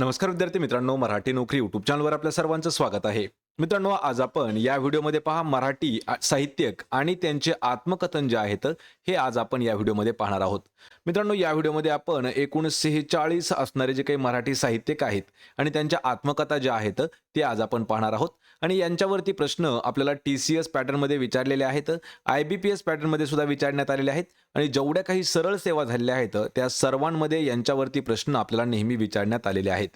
नमस्कार विद्यार्थी मित्रांनो मराठी नोकरी युट्यूब चॅनलवर आपल्या सर्वांचं स्वागत आहे. मित्रांनो आज आपण या व्हिडिओमध्ये पहा मराठी साहित्यक आणि त्यांचे आत्मकथन जे आहेत हे आज आपण या व्हिडिओमध्ये पाहणार आहोत. मित्रांनो या व्हिडिओमध्ये आपण एकूण सेहेचाळीस असणारे जे काही मराठी साहित्यिक आहेत आणि त्यांच्या आत्मकथा ज्या आहेत ते आज आपण पाहणार आहोत. आणि यांच्यावरती प्रश्न आपल्याला टी सी एस पॅटर्नमध्ये विचारलेले आहेत आय बी पी एस पॅटर्नमध्ये सुद्धा विचारण्यात आलेले आहेत आणि जेवढ्या काही सरळ सेवा झालेल्या आहेत त्या सर्वांमध्ये यांच्यावरती प्रश्न आपल्याला नेहमी विचारण्यात आलेले आहेत.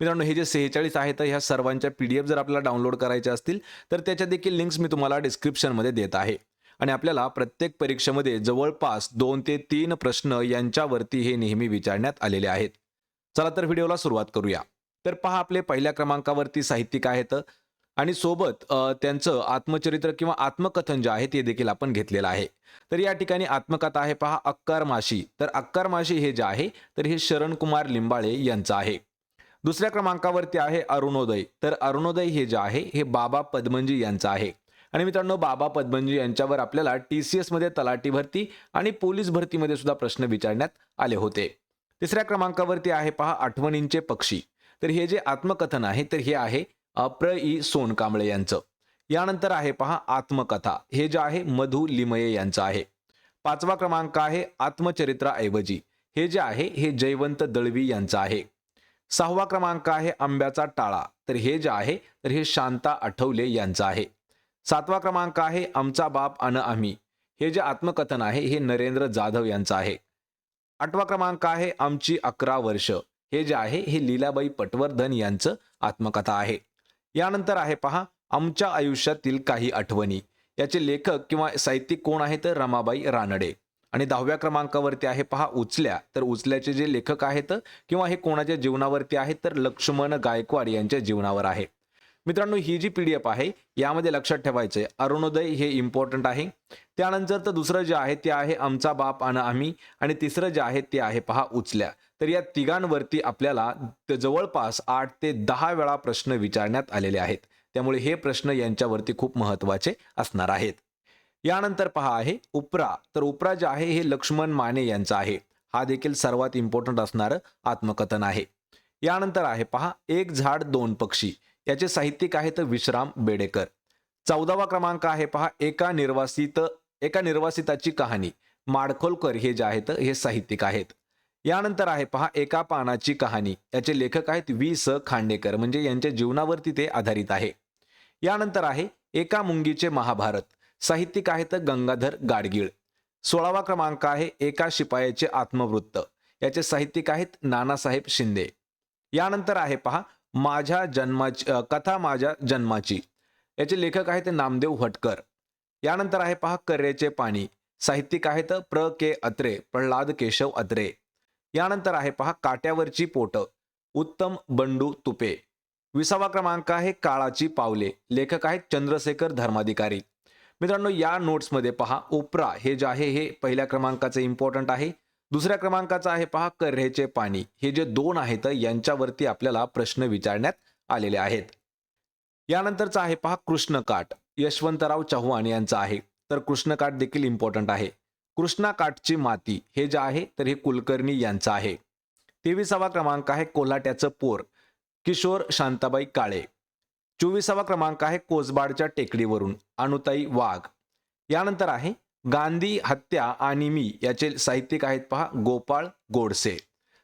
मित्रांनो हे जे सेहेचाळीस आहेत ह्या सर्वांच्या पी डी एफ जर आपल्याला डाउनलोड करायचे असतील तर त्याच्या देखील लिंक्स मी तुम्हाला डिस्क्रिप्शनमध्ये देत आहे. आणि आपल्याला प्रत्येक परीक्षेमध्ये जवळपास दोन ते तीन प्रश्न यांच्यावरती हे नेहमी विचारण्यात आलेले आहेत. चला तर व्हिडिओला सुरुवात करूया. तर पहा आपले पहिल्या क्रमांकावरती साहित्यिक आहेत आणि सोबत त्यांचं आत्मचरित्र किंवा आत्मकथन जे आहे ते देखील आपण घेतलेलं आहे. तर या ठिकाणी आत्मकथा आहे पहा अक्कार माशी. तर अक्कार माशी हे जे आहे तर हे शरणकुमार लिंबाळे यांचं आहे. दुसऱ्या क्रमांकावरती आहे अरुणोदय. तर अरुणोदय हे जे आहे हे बाबा पद्मनजी यांचं आहे. आणि मित्रांनो बाबा पद्मनजी यांच्यावर आपल्याला टी सी एसमध्ये तलाठी भरती आणि पोलीस भरतीमध्ये सुद्धा प्रश्न विचारण्यात आले होते. तिसऱ्या क्रमांकावरती आहे पहा आठवणींचे पक्षी. तर हे जे आत्मकथन आहे तर हे आहे अप्र ई सोनकांबळे यांचं. यानंतर आहे पहा आत्मकथा. हे जे आहे मधु लिमये यांचं आहे. पाचवा क्रमांक आहे आत्मचरित्राऐवजी. हे जे आहे हे जयवंत दळवी यांचं आहे. सहावा क्रमांक आहे आंब्याचा टाळा. तर हे जे आहे तर हे शांता आठवले यांचं आहे. सातवा क्रमांक आहे आमचा बाप अन आम्ही. हे जे आत्मकथन आहे हे नरेंद्र जाधव यांचं आहे. आठवा क्रमांक आहे आमची अकरा वर्ष. हे जे आहे हे लीलाबाई पटवर्धन यांचं आत्मकथा आहे. यानंतर आहे पहा आमच्या आयुष्यातील काही आठवणी. याचे लेखक किंवा साहित्यिक कोण आहे तर रमाबाई रानडे. आणि दहाव्या क्रमांकावरती आहे पहा उचल्या. तर उचल्याचे जे लेखक आहेत किंवा हे कोणाच्या जीवनावरती आहे तर लक्ष्मण गायकवाड यांच्या जीवनावर आहे. मित्रांनो ही जी पी डी एफ आहे यामध्ये लक्षात ठेवायचं आहे अरुणोदय हे इम्पॉर्टंट आहे. त्यानंतर तर दुसरं जे आहे ते आहे आमचा बाप आणि आम्ही. आणि तिसरं जे आहे ते आहे पहा उचल्या. तर या तिघांवरती आपल्याला जवळपास आठ ते दहा वेळा प्रश्न विचारण्यात आलेले आहेत. त्यामुळे हे प्रश्न यांच्यावरती खूप महत्त्वाचे असणार आहेत. यानंतर पहा आहे उपरा. तर उपरा जे आहे हे लक्ष्मण माने यांचं आहे. हा देखील सर्वात इम्पॉर्टंट असणारं आत्मकथन आहे. यानंतर आहे पहा एक झाड दोन पक्षी. याचे साहित्यिक आहेत विश्राम बेडेकर. चौदावा क्रमांक आहे पहा एका निर्वासित एका निर्वासिताची कहाणी. माडखोलकर हे जे आहेत हे साहित्यिक आहेत. यानंतर आहे पहा एका पानाची कहाणी. याचे लेखक आहेत वी स. खांडेकर. म्हणजे यांच्या जीवनावरती ते आधारित आहे. यानंतर आहे एका मुंगीचे महाभारत. साहित्यिक आहेत गंगाधर गाडगीळ. सोळावा क्रमांक आहे एका शिपायाचे आत्मवृत्त. याचे साहित्यिक आहेत नानासाहेब शिंदे. यानंतर आहे पहा माझ्या जन्माची कथा माझ्या जन्माची. याचे लेखक आहेत नामदेव हटकर यानंतर आहे पहा कर्रेचे पाणी. साहित्यिक आहेत प्र. के. अत्रे प्रल्हाद केशव अत्रे. यानंतर आहे पहा काट्यावरची पोट. उत्तम बंडू तुपे. विसावा क्रमांक आहे काळाची पावले. लेखक आहेत चंद्रशेखर धर्माधिकारी. मित्रांनो या नोट्समध्ये पहा ओप्रा हे जे आहे हे पहिल्या क्रमांकाचं इम्पॉर्टंट आहे. दुसऱ्या क्रमांकाचं आहे पहा कर्रेचे पाणी. हे जे दोन आहेत यांच्यावरती आपल्याला प्रश्न विचारण्यात आलेले आहेत. यानंतरचा आहे पहा कृष्णकाठ यशवंतराव चव्हाण यांचा आहे. तर कृष्णकाठ देखील इम्पॉर्टंट आहे. कृष्णाकाठची माती हे जे आहे तर हे कुलकर्णी यांचं आहे. तेविसावा क्रमांक आहे कोल्हाट्याचं पोर. किशोर शांताबाई काळे. चोवीसावा क्रमांक आहे कोसबाडच्या टेकडीवरून अनुताई वाघ. यानंतर आहे गांधी हत्या आणि मी याचे साहित्यिक आहेत पहा गोपाळ गोडसे.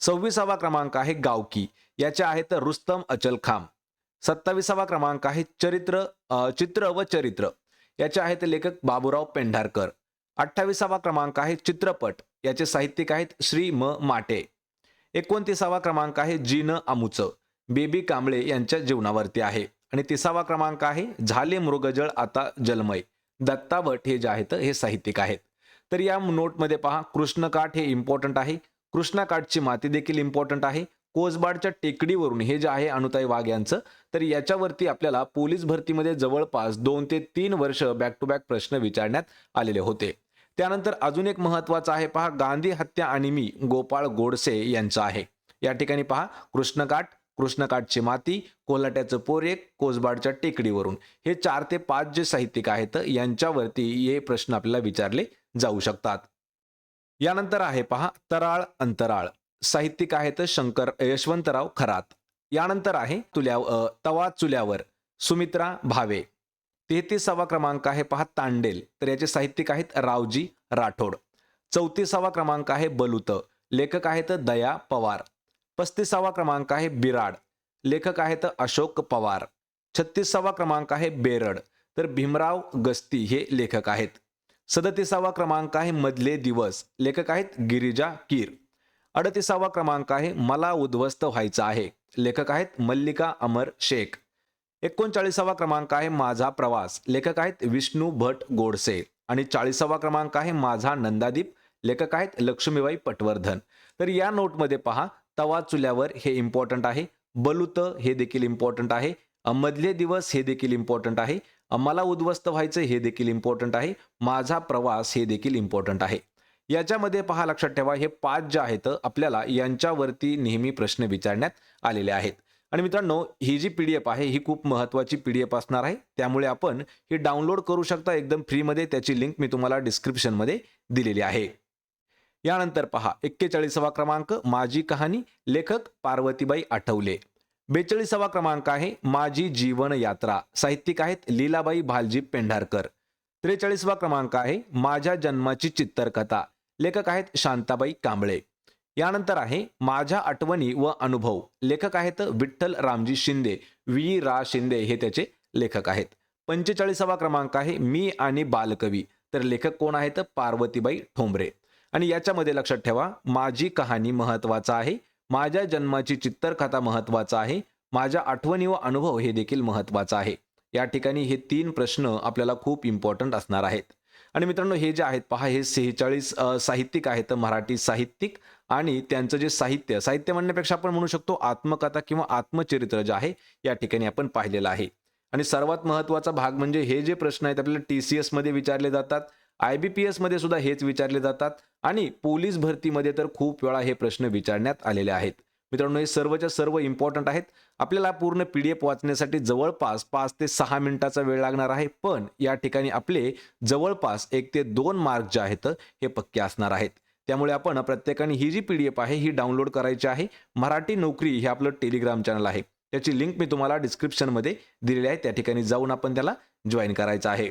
सव्वीसावा क्रमांक आहे गावकी याचे आहेत रुस्तम अचलखाम सत्तावीसावा क्रमांक आहे चरित्र चित्र व चरित्र याचे आहेत लेखक बाबूराव पेंढारकर. अठ्ठावीसावा क्रमांक आहे चित्रपट याचे साहित्यिक आहेत श्री म. माटे. एकोणतीसावा क्रमांक आहे जीन अमुच बेबी कांबळे यांच्या जीवनावरती आहे. आणि तिसावा क्रमांक आहे झाले मृगजळ आता जलमय. दत्ता भट हे जे आहेत हे साहित्यिक आहेत. तर या नोटमध्ये पहा कृष्णकाठ हे इम्पॉर्टंट आहे. कृष्णाकाठची माती देखील इम्पॉर्टंट आहे. कोसबाडच्या टेकडीवरून हे जे आहे अनुताई वाघ यांचं तर याच्यावरती आपल्याला पोलीस भरतीमध्ये जवळपास दोन ते तीन वर्ष बॅक टू बॅक प्रश्न विचारण्यात आलेले होते. त्यानंतर अजून एक महत्त्वाचा आहे पहा गांधी हत्या आणि मी गोपाळ गोडसे यांचं आहे. या ठिकाणी पहा कृष्णकाठ कृष्णकाठची माती कोल्हाट्याचं पोरेक कोसबाडच्या टेकडीवरून. हे चार ते पाच जे साहित्यिक आहेत यांच्यावरती हे प्रश्न आपल्याला विचारले जाऊ शकतात. यानंतर आहे पहा तराळ अंतराळ. साहित्यिक आहेत शंकर यशवंतराव खरात. यानंतर आहे तुल्या तवा चुल्यावर. सुमित्रा भावे. तेहतीसावा क्रमांक आहे पहा तांडेल. तर याचे साहित्यिक आहेत रावजी राठोड. चौतीसावा क्रमांक आहे बलुत. लेखक आहेत दया पवार. पस्तीसावा क्रमांक आहे बिराड. लेखक आहेत अशोक पवार. छत्तीसावा क्रमांक आहे बेरड. तर भीमराव गस्ती हे लेखक आहेत. सदतीसावा क्रमांक आहे मधले दिवस. लेखक आहेत गिरिजा कीर. अडतीसावा क्रमांक आहे मला उद्ध्वस्त व्हायचं आहे. लेखक आहेत मल्लिका अमर शेख. एकोणचाळीसावा क्रमांक आहे माझा प्रवास. लेखक आहेत विष्णू भट गोडसे. आणि चाळीसावा क्रमांक आहे माझा नंदादीप. लेखक आहेत लक्ष्मीबाई पटवर्धन. तर या नोटमध्ये पहा तवा चुल्यावर हे इम्पॉर्टंट आहे. बलुत हे देखील इम्पॉर्टंट आहे. मधले दिवस हे देखील इम्पॉर्टंट आहे. मला उद्ध्वस्त व्हायचं हे देखील इम्पॉर्टंट आहे. माझा प्रवास हे देखील इम्पॉर्टंट आहे. याच्यामध्ये पहा लक्षात ठेवा हे पाच जे आहेत आपल्याला यांच्यावरती नेहमी प्रश्न विचारण्यात आलेले आहेत. आणि मित्रांनो ही जी पी डी एफ आहे ही खूप महत्त्वाची पी डी एफ असणार आहे. त्यामुळे आपण ही डाउनलोड करू शकता. एकदम फ्रीमध्ये त्याची लिंक मी तुम्हाला डिस्क्रिप्शनमध्ये दिलेली आहे. यानंतर पहा एक्केचाळीसावा क्रमांक माझी कहाणी लेखक पार्वतीबाई आठवले. बेचाळीसावा क्रमांक आहे माझी जीवन यात्रा. साहित्यिक आहेत लीलाबाई भालजी पेंढारकर. त्रेचाळीसवा क्रमांक आहे माझ्या जन्माची चित्तरकथा. लेखक आहेत शांताबाई कांबळे. यानंतर आहे माझ्या आठवणी व अनुभव. लेखक आहेत विठ्ठल रामजी शिंदे वी रा. शिंदे हे त्याचे लेखक आहेत. पंचेचाळीसावा क्रमांक आहे मी आणि बालकवी. तर लेखक कोण आहेत? पार्वतीबाई ठोंबरे. आणि याच्यामध्ये लक्षात ठेवा माझी कहाणी महत्त्वाचा आहे माझ्या जन्माची चित्तरकथा महत्त्वाचा आहे माझ्या आठवणी व अनुभव हे देखील महत्त्वाचा आहे. या ठिकाणी हे तीन प्रश्न आपल्याला खूप इम्पॉर्टंट असणार आहेत. आणि मित्रांनो हे जे आहेत पहा हे सेहेचाळीस साहित्यिक आहेत मराठी साहित्यिक आणि त्यांचं जे साहित्य साहित्य म्हणण्यापेक्षा आपण म्हणू शकतो आत्मकथा किंवा आत्मचरित्र जे आहे या ठिकाणी आपण पाहिलेलं आहे. आणि सर्वात महत्त्वाचा भाग म्हणजे हे जे प्रश्न आहेत आपल्याला टी सी एसमध्ये विचारले जातात. आय बी पी एसमध्ये सुद्धा हेच विचारले जातात आणि पोलीस भरतीमध्ये तर खूप वेळा हे प्रश्न विचारण्यात आलेले आहेत. मित्रांनो हे सर्वच्या सर्व इम्पॉर्टंट आहेत. आपल्याला पूर्ण पी डी एफ वाचण्यासाठी जवळपास पाच ते सहा मिनिटाचा वेळ लागणार आहे पण या ठिकाणी आपले जवळपास एक ते दोन मार्क जे आहेत हे पक्के असणार आहेत. त्यामुळे आपण प्रत्येकाने ही जी पी डी एफ आहे ही डाउनलोड करायची आहे. मराठी नोकरी हे आपलं टेलिग्राम चॅनल आहे. त्याची लिंक मी तुम्हाला डिस्क्रिप्शनमध्ये दिलेली आहे. त्या ठिकाणी जाऊन आपण त्याला जॉईन करायचं आहे.